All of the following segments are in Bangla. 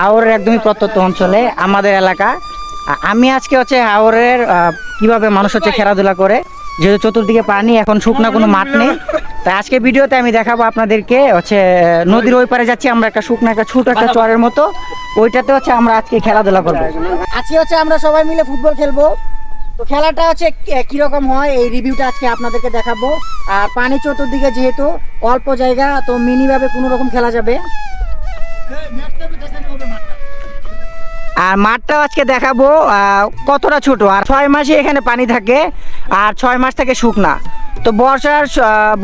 হাওরের একদমই প্রত্যন্ত অঞ্চলে আমাদের এলাকা। আমি আজকে হচ্ছে হাওরের কীভাবে মানুষ হচ্ছে খেলাধুলা করে, যেহেতু চতুর্দিকে পানি, এখন শুকনা কোনো মাঠ নেই। তাই আজকে ভিডিওতে আমি দেখাবো আপনাদেরকে হচ্ছে, নদীর ওই পারে যাচ্ছি, আমরা একটা শুকনা একটা ছোট একটা চরের মতো। ওইটাতে হচ্ছে আমরা আজকে খেলাধুলা করব। আজকে হচ্ছে আমরা সবাই মিলে ফুটবল খেলব। তো খেলাটা হচ্ছে কীরকম হয়, এই রিভিউটা আজকে আপনাদেরকে দেখাবো। আর পানি চতুর্দিকে যেহেতু অল্প জায়গা, তো মিনিভাবে কোনো রকম খেলা যাবে। আর মাঠটাও আজকে দেখাবো কতটা ছোট। আর ছয় মাসে এখানে পানি থাকে, আর ছয় মাস থেকে শুকনা। তো বর্ষার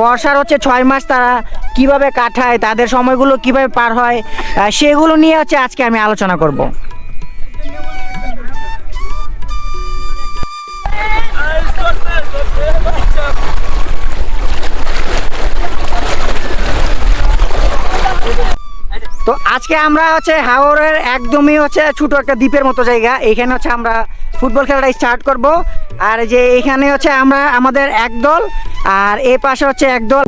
বর্ষার হচ্ছে ছয় মাস তারা কীভাবে কাটায়, তাদের সময়গুলো কীভাবে পার হয় সেগুলো নিয়ে হচ্ছে আজকে আমি আলোচনা করব। তো আজকে আমরা হচ্ছে হাওরের একদমই হচ্ছে ছোট একটা দ্বীপের মতো জায়গা। এখানে হচ্ছে আমরা ফুটবল খেলাটা স্টার্ট করব। আর যে এখানে হচ্ছে আমরা, আমাদের একদল আর এ পাশে হচ্ছে এক দল।